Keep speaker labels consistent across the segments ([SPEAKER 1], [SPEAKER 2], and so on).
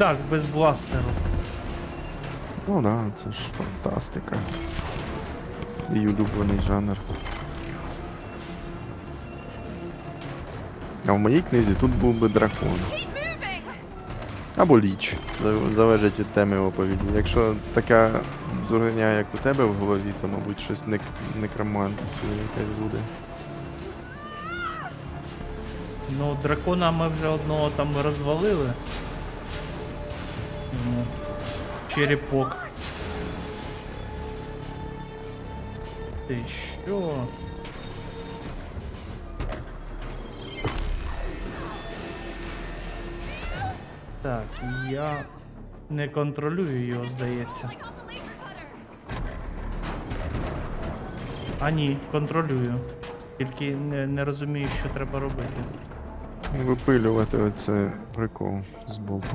[SPEAKER 1] Чудак без бластеру.
[SPEAKER 2] Ну да, це ж фантастика. Її улюблений жанр. А в моїй книзі тут був би дракон. Або ліч. Залежить від теми оповіді. Якщо така дурня, як у тебе в голові, то, мабуть, щось нек некромантицію якась буде.
[SPEAKER 1] Ну, дракона ми вже одного там розвалили. Йому черепок. Ти що? Так, я не контролюю його, здається. А ні, контролюю. Тільки не, не розумію, що треба робити.
[SPEAKER 2] Випилювати оце прикол збоку.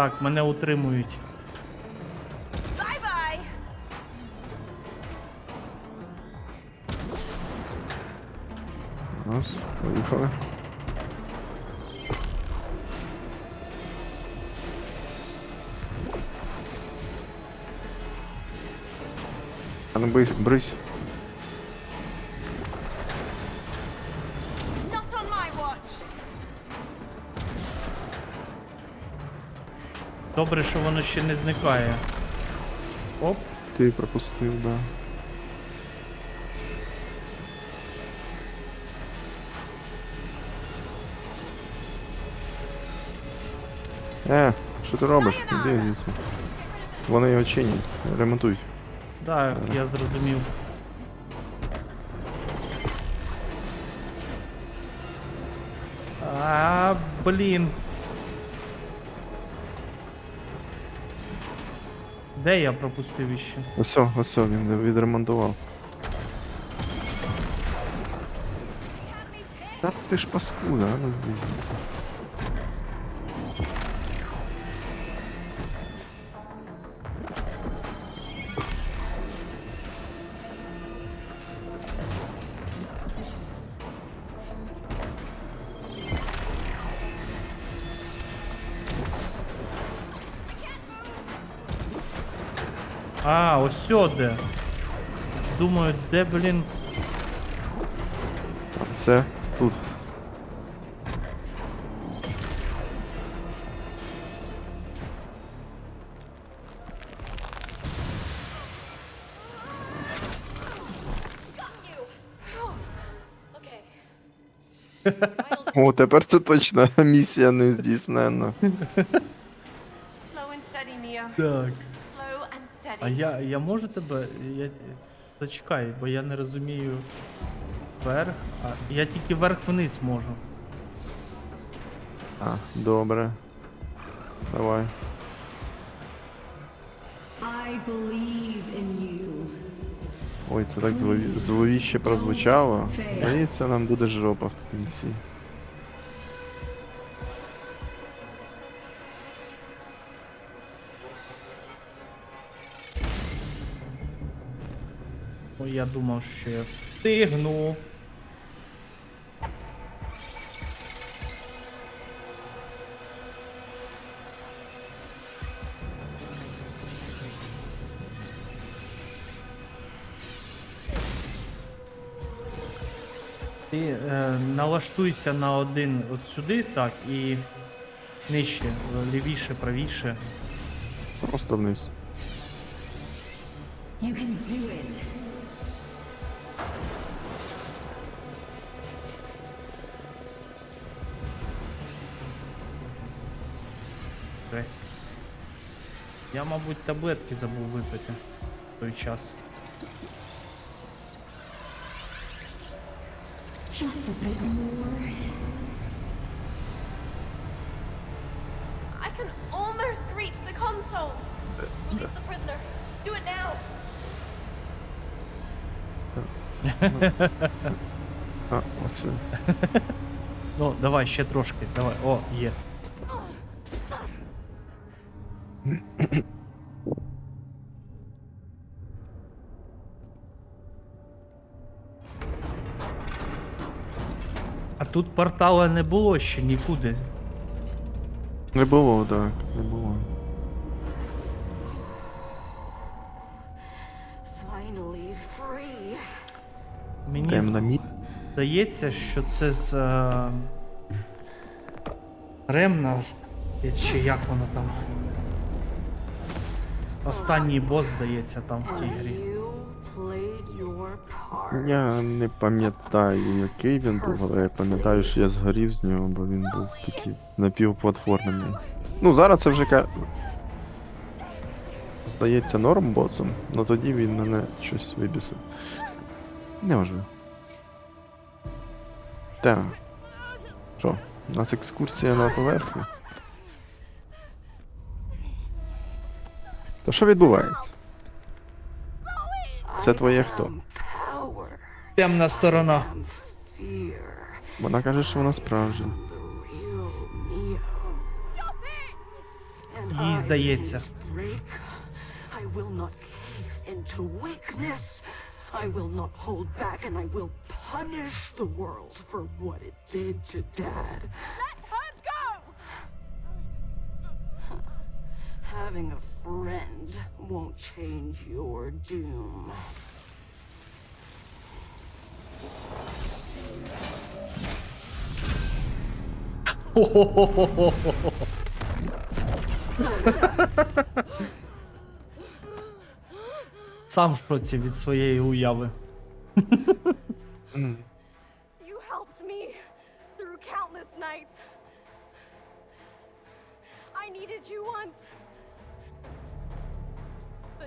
[SPEAKER 1] Так, мене утримують.
[SPEAKER 3] Bye-bye!
[SPEAKER 2] Поїхали. А ну брись, брись.
[SPEAKER 1] Добре, що воно ще не зникає. Оп,
[SPEAKER 2] Ти пропустив, да. Е, що ти робиш? Іди звідси. Вони його чинять. Ремонтуй.
[SPEAKER 1] так, я зрозумів. А, блін. Де я пропустив іще?
[SPEAKER 2] Ось, ось він відремонтував. Та ти ж паскуда, а ну звідси.
[SPEAKER 1] А, ось сюди. Думаю, де, блін.
[SPEAKER 2] Там все, тут.
[SPEAKER 4] Got you. Okay. Miles,
[SPEAKER 2] О, тепер це точно місія не здійснена.
[SPEAKER 3] Slow and steady, Mia.
[SPEAKER 1] Так. А я, я можу тебе. Я... Зачекай, бо я не розумію. Вверх. А я тільки вверх-вниз можу.
[SPEAKER 2] А, добре. Давай.
[SPEAKER 5] I believe in you.
[SPEAKER 2] Ой, це так злові... зловіще прозвучало. Здається, нам буде жопа в кінці.
[SPEAKER 1] Я думав, що я встигну. Ти е, налаштуйся на один от сюди, так, і нижче, лівіше, правіше.
[SPEAKER 2] Просто вниз.
[SPEAKER 5] You can do it.
[SPEAKER 1] Жесть. Я, мабуть, таблетки забув випити в той час.
[SPEAKER 5] Just a bit more.
[SPEAKER 3] I can almost reach the console.
[SPEAKER 4] release the prisoner. Do it now.
[SPEAKER 2] А.
[SPEAKER 1] Ну, давай ще трошки, давай. О, є. А тут портала не було ще нікуди.
[SPEAKER 2] Не було, так, не було.
[SPEAKER 1] Мені здається, що це з е, Ремна, чи як воно там. Останній бос, здається, там в тій грі.
[SPEAKER 2] Я не пам'ятаю, який він був, але я пам'ятаю, що я згорів з нього, бо він був такий напівплатформений. Ну, зараз це вже ка... Здається, норм босом, але тоді він мене щось вибісив. Неважливо. Так. Що, у нас екскурсія на поверхню? То що відбувається? Це твоє хто?
[SPEAKER 1] Темна сторона.
[SPEAKER 2] Вона каже, що вона справжня.
[SPEAKER 1] Їй здається.
[SPEAKER 5] I will not hold back and I will punish the world for what it did to Dad. Having a friend won't change your doom.
[SPEAKER 1] Сам в шоці від своєї уяви.
[SPEAKER 3] You helped me through countless nights. I needed you once,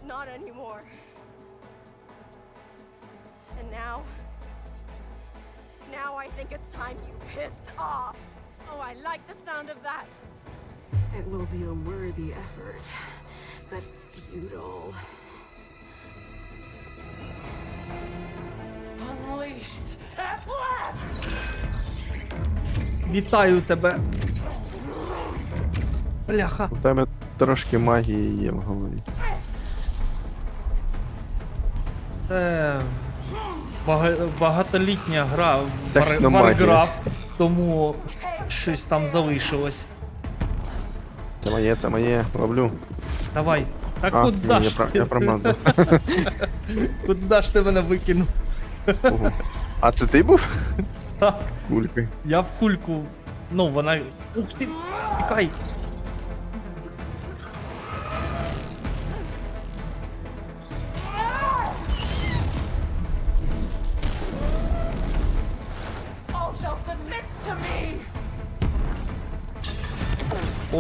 [SPEAKER 3] but not anymore. And now, now I think it's time you pissed off. Oh, I like the sound of that.
[SPEAKER 5] It will be a worthy effort, but futile. Unleashed at last!
[SPEAKER 1] Вітаю тебе. Бляха.
[SPEAKER 2] У тебе трошки магії є в голові.
[SPEAKER 1] Це бага- багатолітня гра в Вар-
[SPEAKER 2] Техномагія.
[SPEAKER 1] Warcraft, тому щось там залишилось.
[SPEAKER 2] Це моє, це моє, ловлю.
[SPEAKER 1] Давай. Та
[SPEAKER 2] А,
[SPEAKER 1] куди
[SPEAKER 2] ні, я,
[SPEAKER 1] ж
[SPEAKER 2] про-
[SPEAKER 1] ти?
[SPEAKER 2] я промазав.
[SPEAKER 1] Куди ж ти мене викинув?
[SPEAKER 2] Ого. А це ти був?
[SPEAKER 1] Так,
[SPEAKER 2] Кулькою.
[SPEAKER 1] я в кульку. Ну, вона. Ух ти! Тікай!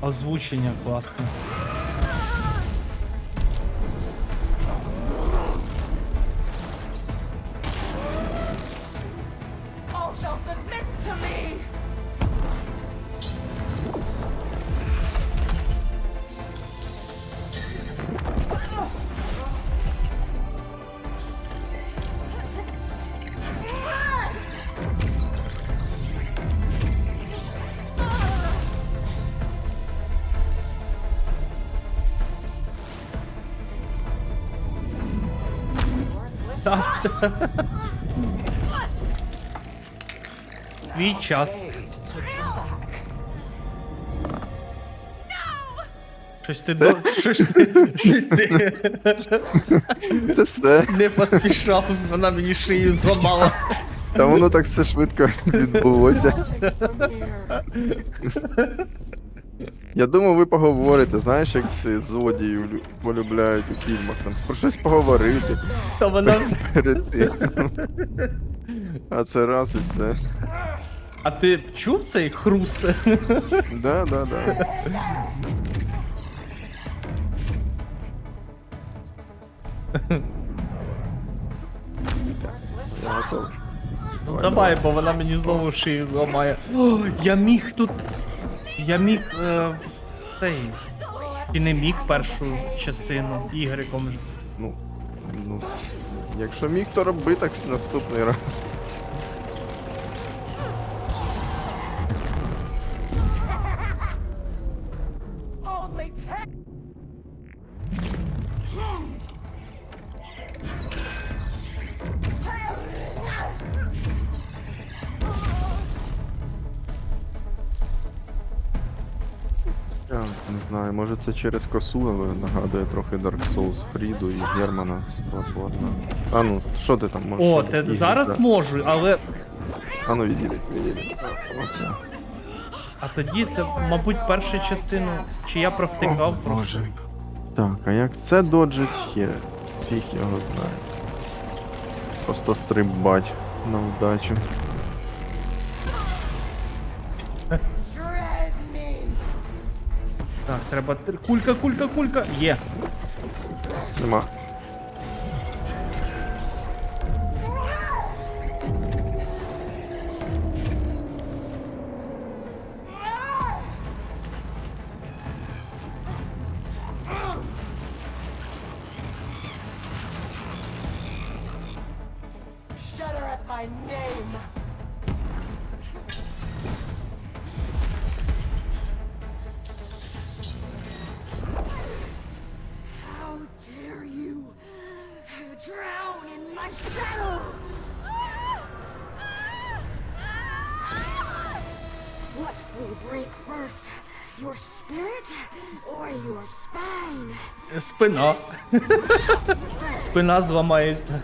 [SPEAKER 1] Озвучення класне. Твій час. Щось ти до. Щось ти. Щось ти
[SPEAKER 2] Це все.
[SPEAKER 1] не поспішав, вона мені шию зламала.
[SPEAKER 2] Та воно так все швидко відбулося. Я думав, ви поговорите, знаєш, як ці злодії лю- полюбляють у фільмах. Там про щось поговорити
[SPEAKER 1] Та вона.
[SPEAKER 2] перед тим. А це раз і все.
[SPEAKER 1] А ти чув цей хруст?
[SPEAKER 2] Да, да, да. Я готов.
[SPEAKER 1] Ну давай, бо вона мені знову шию зламає. О, я міг тут. Я міг. Е... Цей. Чи не міг першу частину ігриком.
[SPEAKER 2] Ну, ну, якщо міг, то роби так наступний раз. Я не знаю, може це через косу, але нагадує трохи Dark Souls Фріду і Германа Свободна. А ну, що ти там можеш?
[SPEAKER 1] О, те
[SPEAKER 2] ігри,
[SPEAKER 1] зараз
[SPEAKER 2] да?
[SPEAKER 1] можу, але.
[SPEAKER 2] А ну відійди, відійди. Оце.
[SPEAKER 1] А тоді це, мабуть, перша частина. Чи я провтикав просто.
[SPEAKER 2] Боже. Так, а як це доджить хер? Фіг його знає. Просто стрибать на вдачу.
[SPEAKER 1] Так, треба. тр- Кулька, кулька, кулька. Є.
[SPEAKER 2] Нема.
[SPEAKER 1] Спина. Спина зламається.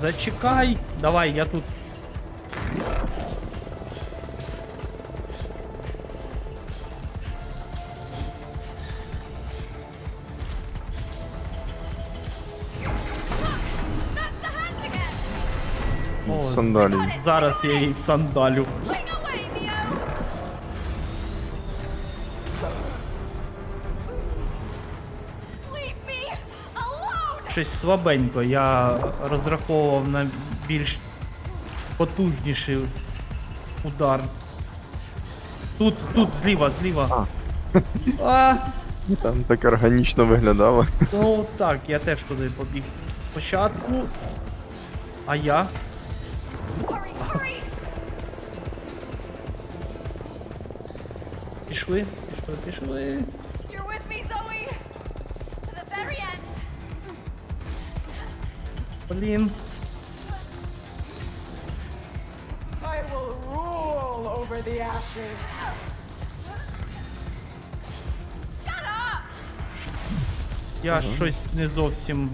[SPEAKER 1] Зачекай. Давай, я тут.
[SPEAKER 3] That's the hand again.
[SPEAKER 1] О,
[SPEAKER 2] Сандалії.
[SPEAKER 1] Зараз я її всандалю.
[SPEAKER 3] Cling
[SPEAKER 1] Щось слабенько. Я розраховував на більш потужніший удар. Тут, тут, зліва, зліва. А,
[SPEAKER 2] Там так органічно виглядало.
[SPEAKER 1] ну так, я теж туди побіг. Спочатку. А я? Пішли, пішли, пішли. Блін.
[SPEAKER 3] I will rule over the ashes. Shut up.
[SPEAKER 1] Я щось не зовсім.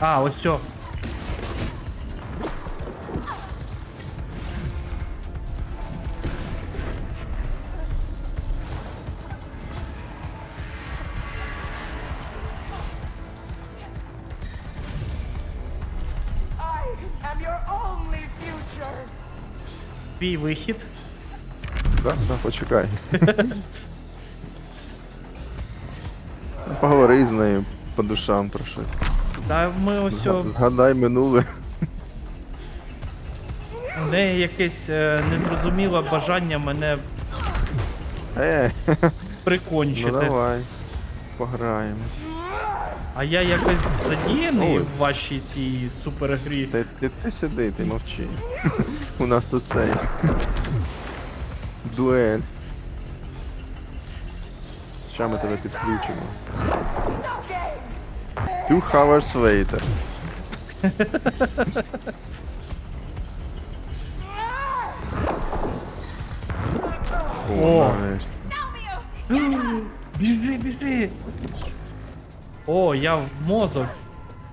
[SPEAKER 1] А, ось цьо. Твій вихід.
[SPEAKER 2] Так, так, почекай. Поговори з нею по душам про щось.
[SPEAKER 1] Та ми ось о,
[SPEAKER 2] Згадай минуле.
[SPEAKER 1] у неї якесь е, незрозуміле бажання мене
[SPEAKER 2] Е,
[SPEAKER 1] прикончити.
[SPEAKER 2] Ну давай. Пограємось.
[SPEAKER 1] А я якось задіяний
[SPEAKER 2] Ой.
[SPEAKER 1] в вашій цій супергрі.
[SPEAKER 2] Ти, ти, ти сиди, ти мовчи. У нас тут цей. Дуель. Ща ми тебе підключимо. Two hours later.
[SPEAKER 1] О.
[SPEAKER 2] О, нарешті.
[SPEAKER 1] Біжи, біжи. О, я в мозок.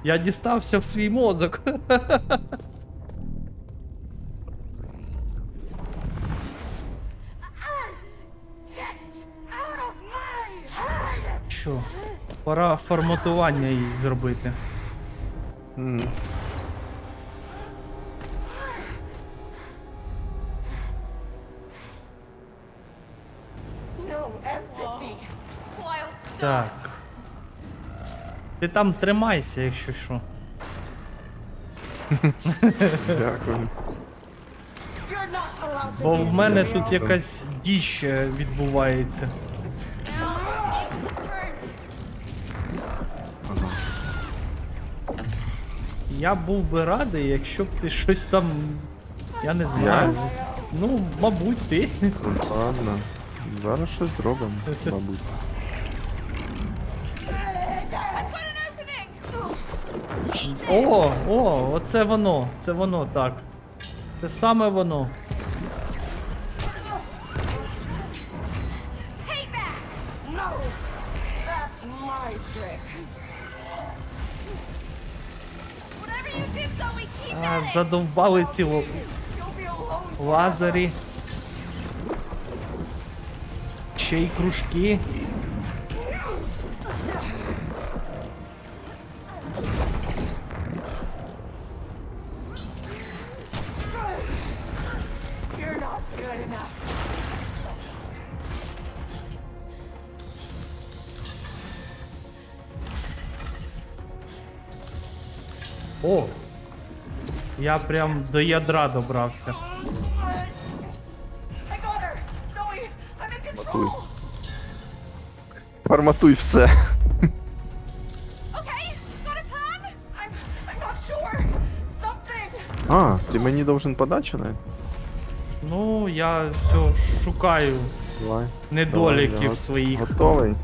[SPEAKER 1] Я дістався в свій мозок. Що? Пора форматування їй зробити.
[SPEAKER 4] Stuff.
[SPEAKER 1] Так. Ти там тримайся, якщо що.
[SPEAKER 2] Дякую.
[SPEAKER 1] Бо в мене тут якась діч е, відбувається. Я був би радий, якщо б ти щось там. Я не знаю. Ну, мабуть, ти.
[SPEAKER 2] Ладно. Зараз щось зробимо, мабуть.
[SPEAKER 1] О, о, оце воно. Це воно так. Це саме воно. А, задовбали ці лазері. Ще й кружки. Я прям до ядра добрався.
[SPEAKER 5] Control!
[SPEAKER 2] Форматуй все. А, ти мені должен подачу, не?
[SPEAKER 1] Ну, я все шукаю
[SPEAKER 2] Давай.
[SPEAKER 1] недоліків
[SPEAKER 2] Давай, я
[SPEAKER 1] своїх.
[SPEAKER 2] Готовий?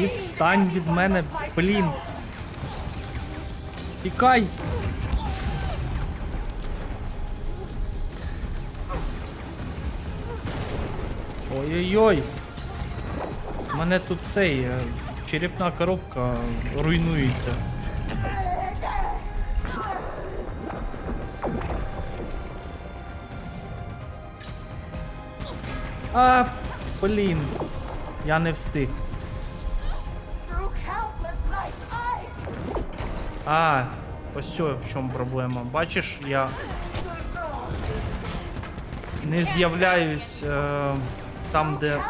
[SPEAKER 1] Відстань від мене, блін. Тікай! Ой-ой-ой! У мене тут цей е, черепна коробка руйнується. А, блін. Я не встиг. А, ось в чому проблема. Бачиш, я не з'являюсь е, там, де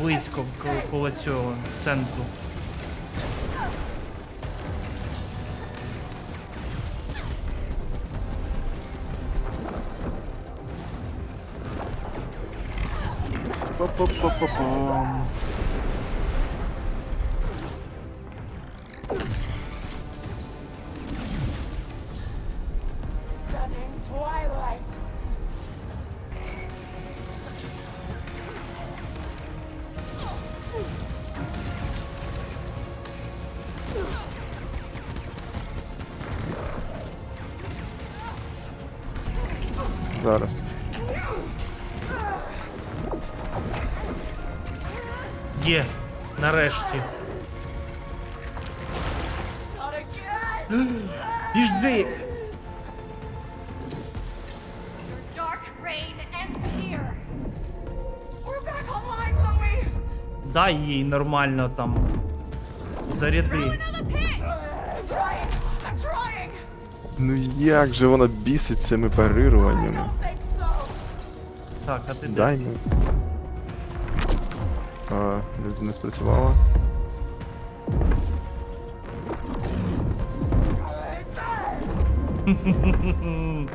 [SPEAKER 1] близько коло цього центру.
[SPEAKER 2] Па-па-па-па-пам. Зараз.
[SPEAKER 1] Є, нарешті.
[SPEAKER 5] Not again.
[SPEAKER 1] Піжди!
[SPEAKER 4] Dark rain ends here.
[SPEAKER 5] We're back online, Zoe.
[SPEAKER 1] Дай їй нормально там. Заряди.
[SPEAKER 2] Ну як же вона бісить цими парируваннями?
[SPEAKER 1] Так, а ти де?
[SPEAKER 2] Дай ми. А, не, не спрацювала.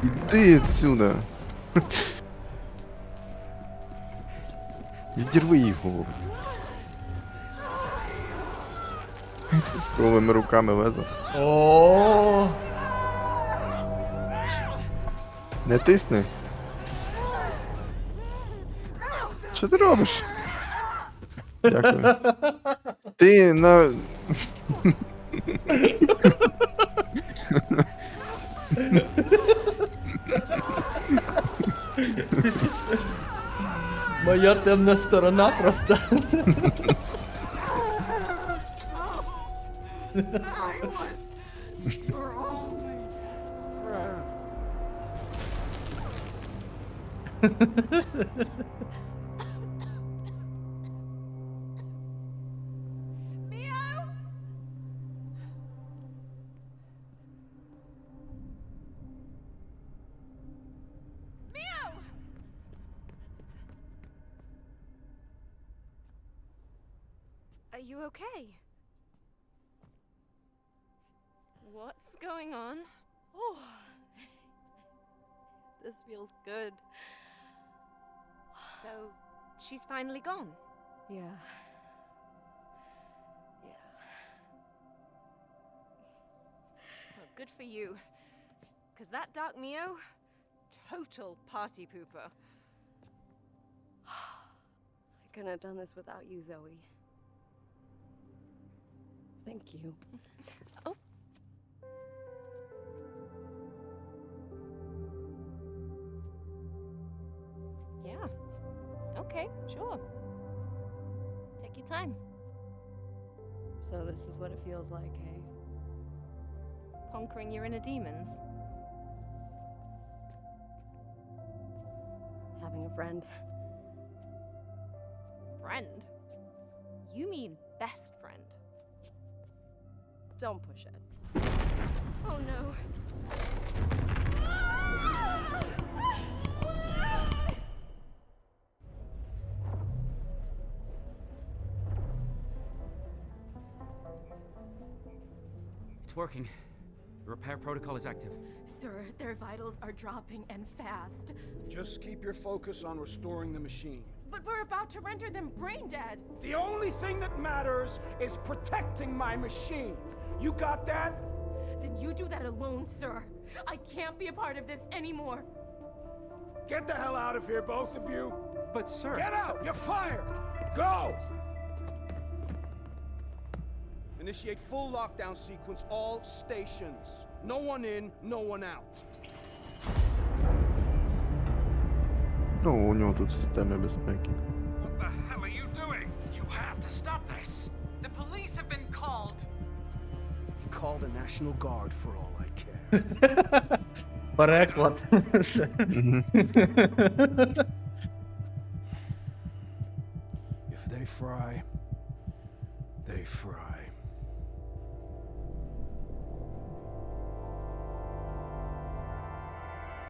[SPEAKER 2] Іди отсюда. Відірви їй голову. Голими руками лезо.
[SPEAKER 1] О,
[SPEAKER 2] Не тисни. Що ти робиш? Дякую. Ти на.
[SPEAKER 1] моя темна сторона просто.
[SPEAKER 5] Are you okay?
[SPEAKER 3] What's going on?
[SPEAKER 5] Oh, this feels good.
[SPEAKER 3] So, she's finally gone.
[SPEAKER 5] Yeah. Yeah.
[SPEAKER 3] Well, good for you. Because that Dark Mio, total party pooper.
[SPEAKER 5] I couldn't have done this without you, Zoe. Thank you.
[SPEAKER 3] Oh. Okay, sure. Take your time.
[SPEAKER 5] So this is what it feels like, eh?
[SPEAKER 3] Conquering your inner demons.
[SPEAKER 5] Having a friend.
[SPEAKER 3] Friend? You mean best friend?
[SPEAKER 5] Don't push it.
[SPEAKER 3] Oh no.
[SPEAKER 6] It's working. The repair protocol is active.
[SPEAKER 7] Sir, their vitals are dropping and fast.
[SPEAKER 8] Just keep your focus on restoring the machine.
[SPEAKER 7] But we're about to render them brain dead.
[SPEAKER 8] The only thing that matters is protecting my machine. You got that?
[SPEAKER 7] Then you do that alone, sir. I can't be a part of this anymore.
[SPEAKER 8] Get the hell out of here, both of you.
[SPEAKER 6] But, sir.
[SPEAKER 8] Get out! You're fired! Go! Initiate full lockdown sequence, all stations. No one in, no one out.
[SPEAKER 2] Ну, у нього тут системи безпеки.
[SPEAKER 9] What the hell are you doing? You have to stop this! The police have been called!
[SPEAKER 8] Call the National Guard for all I care.
[SPEAKER 1] Переклад.
[SPEAKER 8] if they fry, they fry.